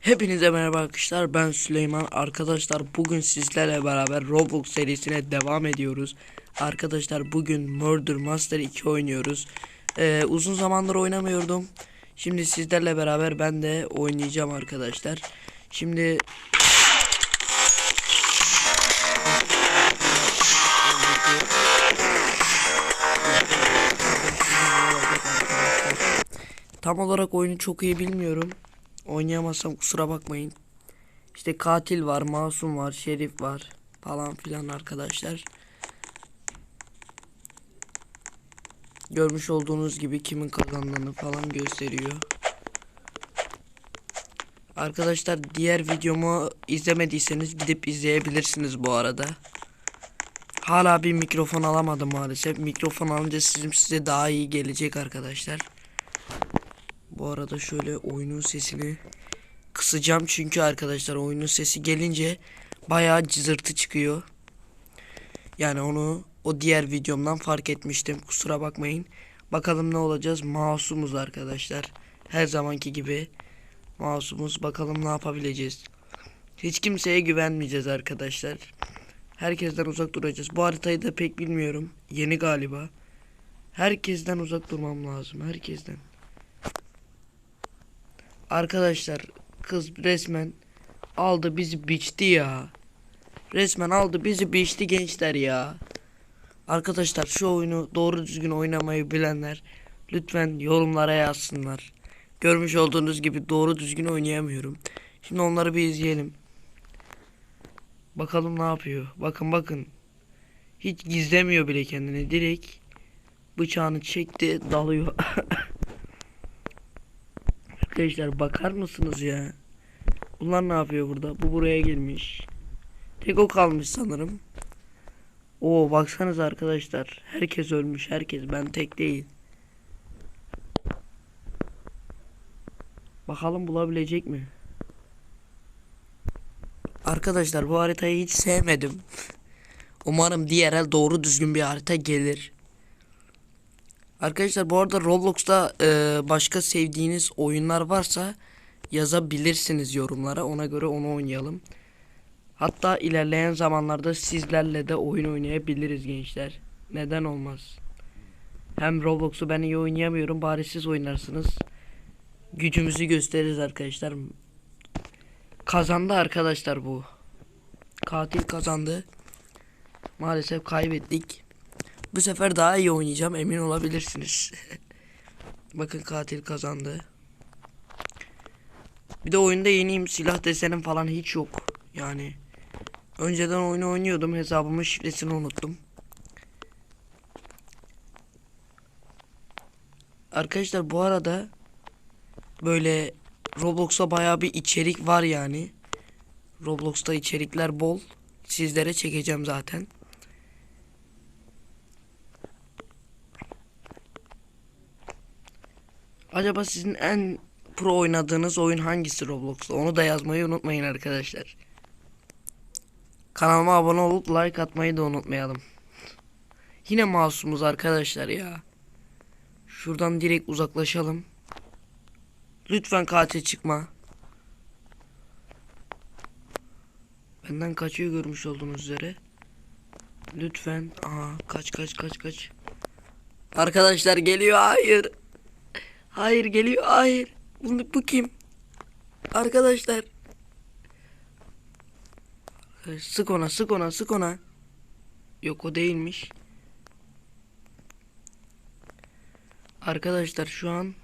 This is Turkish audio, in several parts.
Hepinize merhaba arkadaşlar ben Süleyman. Arkadaşlar bugün sizlerle beraber Roblox serisine devam ediyoruz. Arkadaşlar bugün Murder Master 2 oynuyoruz. Ee, uzun zamandır oynamıyordum. Şimdi sizlerle beraber ben de oynayacağım arkadaşlar. Şimdi Tam olarak oyunu çok iyi bilmiyorum. Oynayamazsam kusura bakmayın. İşte katil var, masum var, şerif var falan filan arkadaşlar. Görmüş olduğunuz gibi kimin kazandığını falan gösteriyor. Arkadaşlar diğer videomu izlemediyseniz gidip izleyebilirsiniz bu arada. Hala bir mikrofon alamadım maalesef. Mikrofon alınca sizin size daha iyi gelecek arkadaşlar. Bu arada şöyle oyunun sesini kısacağım çünkü arkadaşlar oyunun sesi gelince bayağı cızırtı çıkıyor. Yani onu o diğer videomdan fark etmiştim. Kusura bakmayın. Bakalım ne olacağız? Masumuz arkadaşlar. Her zamanki gibi masumuz. Bakalım ne yapabileceğiz. Hiç kimseye güvenmeyeceğiz arkadaşlar. Herkesten uzak duracağız. Bu haritayı da pek bilmiyorum. Yeni galiba. Herkesten uzak durmam lazım. Herkesten. Arkadaşlar kız resmen aldı bizi biçti ya. Resmen aldı bizi biçti gençler ya. Arkadaşlar şu oyunu doğru düzgün oynamayı bilenler lütfen yorumlara yazsınlar. Görmüş olduğunuz gibi doğru düzgün oynayamıyorum. Şimdi onları bir izleyelim. Bakalım ne yapıyor. Bakın bakın. Hiç gizlemiyor bile kendini. Direkt bıçağını çekti dalıyor. Arkadaşlar bakar mısınız ya? Bunlar ne yapıyor burada? Bu buraya gelmiş. Tek o kalmış sanırım. Oo baksanız arkadaşlar. Herkes ölmüş. Herkes. Ben tek değil. Bakalım bulabilecek mi? Arkadaşlar bu haritayı hiç sevmedim. Umarım diğer el doğru düzgün bir harita gelir. Arkadaşlar bu arada Roblox'ta e, başka sevdiğiniz oyunlar varsa yazabilirsiniz yorumlara. Ona göre onu oynayalım. Hatta ilerleyen zamanlarda sizlerle de oyun oynayabiliriz gençler. Neden olmaz? Hem Roblox'u ben iyi oynayamıyorum. Bari siz oynarsınız. Gücümüzü gösteririz arkadaşlar. Kazandı arkadaşlar bu. Katil kazandı. Maalesef kaybettik. Bu sefer daha iyi oynayacağım emin olabilirsiniz. Bakın katil kazandı. Bir de oyunda yeniyim silah desenim falan hiç yok. Yani önceden oyunu oynuyordum hesabımın şifresini unuttum. Arkadaşlar bu arada böyle Roblox'ta bayağı bir içerik var yani. Roblox'ta içerikler bol. Sizlere çekeceğim zaten. Acaba sizin en pro oynadığınız oyun hangisi Roblox'ta? Onu da yazmayı unutmayın arkadaşlar. Kanalıma abone olup like atmayı da unutmayalım. Yine masumuz arkadaşlar ya. Şuradan direkt uzaklaşalım. Lütfen katil çıkma. Benden kaçıyor görmüş olduğunuz üzere. Lütfen. Aha kaç kaç kaç kaç. Arkadaşlar geliyor hayır. Hayır geliyor hayır. Bu, bu kim? Arkadaşlar. Sık ona sık ona sık ona. Yok o değilmiş. Arkadaşlar şu an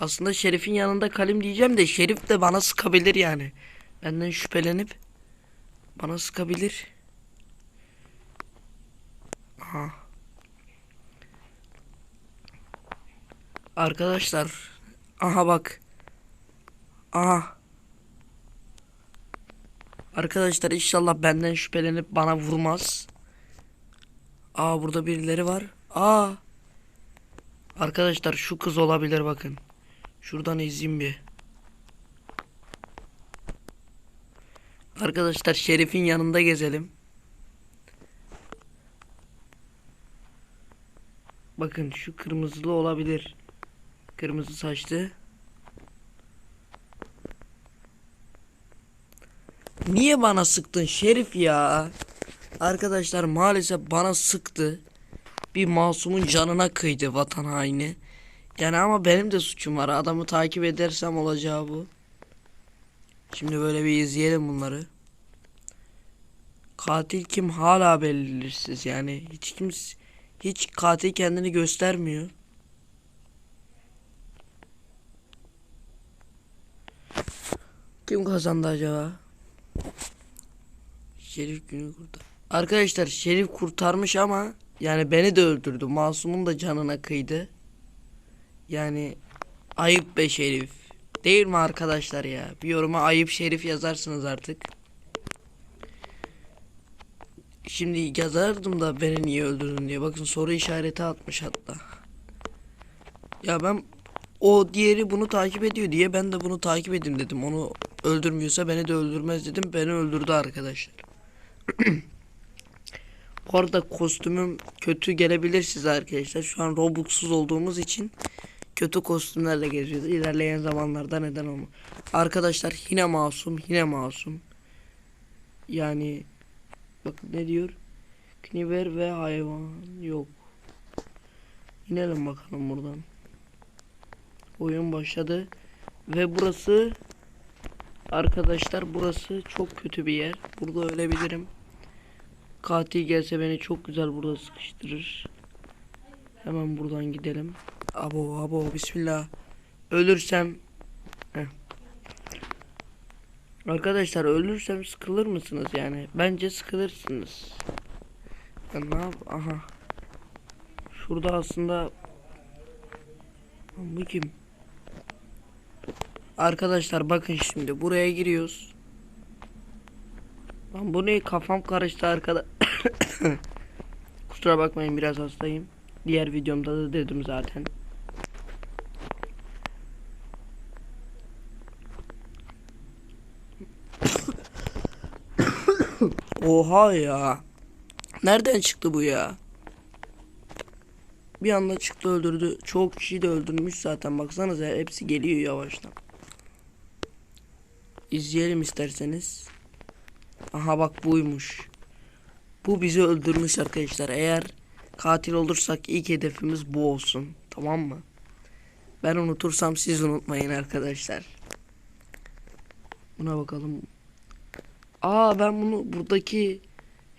aslında Şerif'in yanında kalim diyeceğim de Şerif de bana sıkabilir yani. Benden şüphelenip bana sıkabilir. Aha. Arkadaşlar. Aha bak. Aha. Arkadaşlar inşallah benden şüphelenip bana vurmaz. Aa burada birileri var. Aa. Arkadaşlar şu kız olabilir bakın. Şuradan izleyeyim bir. Arkadaşlar Şerif'in yanında gezelim. Bakın şu kırmızılı olabilir. Kırmızı saçlı. Niye bana sıktın Şerif ya? Arkadaşlar maalesef bana sıktı. Bir masumun canına kıydı vatan haini. Yani ama benim de suçum var. Adamı takip edersem olacağı bu. Şimdi böyle bir izleyelim bunları. Katil kim hala belirsiz yani hiç kimse hiç katil kendini göstermiyor. Kim kazandı acaba? Şerif günü kurtar. Arkadaşlar Şerif kurtarmış ama yani beni de öldürdü. Masumun da canına kıydı. Yani ayıp be Şerif. Değil mi arkadaşlar ya? Bir yoruma ayıp Şerif yazarsınız artık. Şimdi yazardım da beni niye öldürdün diye. Bakın soru işareti atmış hatta. Ya ben o diğeri bunu takip ediyor diye ben de bunu takip edeyim dedim. Onu öldürmüyorsa beni de öldürmez dedim. Beni öldürdü arkadaşlar. Bu arada kostümüm kötü gelebilir size arkadaşlar. Şu an Robux'suz olduğumuz için kötü kostümlerle geziyoruz. İlerleyen zamanlarda neden olma. Arkadaşlar yine masum, yine masum. Yani bak ne diyor? Kniver ve hayvan yok. İnelim bakalım buradan. Oyun başladı ve burası arkadaşlar burası çok kötü bir yer. Burada ölebilirim. Katil gelse beni çok güzel burada sıkıştırır. Hemen buradan gidelim. Abo abo bismillah. Ölürsem Heh. Arkadaşlar ölürsem sıkılır mısınız yani? Bence sıkılırsınız. Ya ne yap? Aha. Şurada aslında bu kim? Arkadaşlar bakın şimdi buraya giriyoruz. Lan bu ne kafam karıştı arkada. Kusura bakmayın biraz hastayım. Diğer videomda da dedim zaten. Oha ya. Nereden çıktı bu ya? Bir anda çıktı öldürdü. Çok kişi de öldürmüş zaten. Baksanıza hepsi geliyor yavaştan. İzleyelim isterseniz. Aha bak buymuş. Bu bizi öldürmüş arkadaşlar. Eğer katil olursak ilk hedefimiz bu olsun. Tamam mı? Ben unutursam siz unutmayın arkadaşlar. Buna bakalım. Aa ben bunu buradaki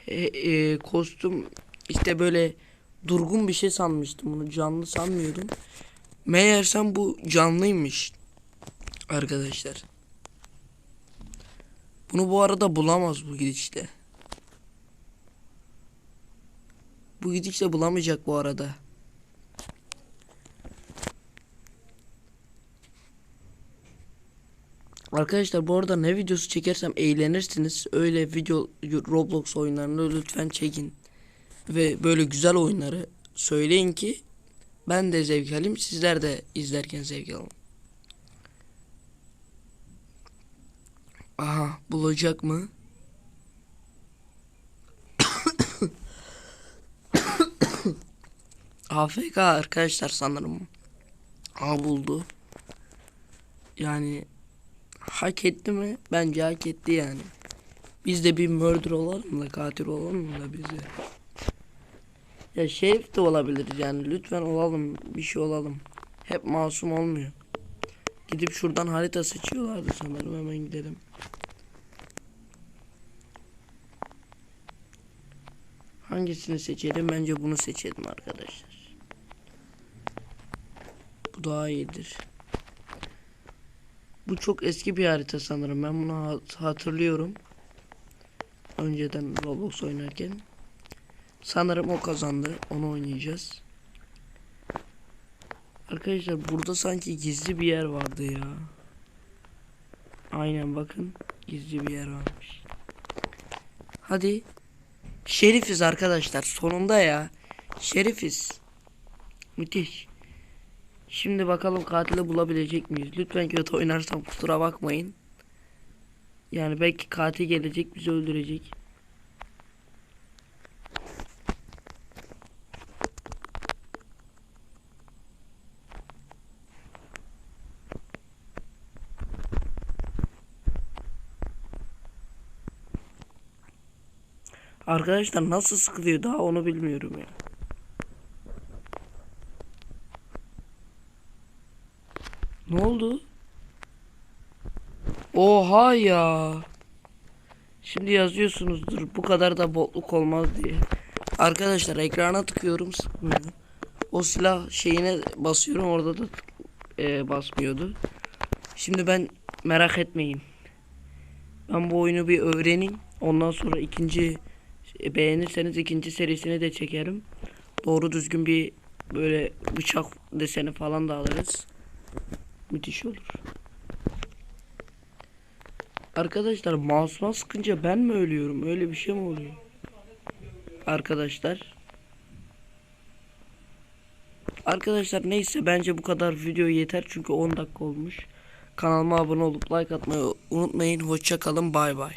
e, e, kostüm işte böyle durgun bir şey sanmıştım bunu canlı sanmıyordum. Meğersem bu canlıymış arkadaşlar. Bunu bu arada bulamaz bu gidişte. Bu gidişle bulamayacak bu arada. Arkadaşlar bu arada ne videosu çekersem eğlenirsiniz. Öyle video Roblox oyunlarını lütfen çekin. Ve böyle güzel oyunları söyleyin ki ben de zevk alayım. Sizler de izlerken zevk alın. Aha bulacak mı? AFK arkadaşlar sanırım. A buldu. Yani hak etti mi? Bence hak etti yani. Biz de bir murder olalım da katil olalım da bize. Ya şerif de olabilir yani lütfen olalım bir şey olalım. Hep masum olmuyor. Gidip şuradan harita seçiyorlardı sanırım hemen gidelim. Hangisini seçelim? Bence bunu seçelim arkadaşlar. Bu daha iyidir. Bu çok eski bir harita sanırım. Ben bunu hatırlıyorum. Önceden Roblox oynarken. Sanırım o kazandı. Onu oynayacağız. Arkadaşlar burada sanki gizli bir yer vardı ya. Aynen bakın. Gizli bir yer varmış. Hadi. Şerifiz arkadaşlar. Sonunda ya. Şerifiz. Müthiş. Şimdi bakalım katili bulabilecek miyiz? Lütfen kötü oynarsam kusura bakmayın. Yani belki katil gelecek bizi öldürecek. Arkadaşlar nasıl sıkılıyor daha onu bilmiyorum ya. Ne oldu? Oha ya. Şimdi yazıyorsunuzdur bu kadar da botluk olmaz diye. Arkadaşlar ekrana tıkıyorum sıkmıyor. O silah şeyine basıyorum orada da e, basmıyordu. Şimdi ben merak etmeyin. Ben bu oyunu bir öğreneyim. Ondan sonra ikinci beğenirseniz ikinci serisini de çekerim. Doğru düzgün bir böyle bıçak deseni falan da alırız. Müthiş olur. Arkadaşlar mouse'uma sıkınca ben mi ölüyorum? Öyle bir şey mi oluyor? Arkadaşlar. Arkadaşlar neyse bence bu kadar video yeter çünkü 10 dakika olmuş. Kanalıma abone olup like atmayı unutmayın. Hoşça kalın. Bay bay.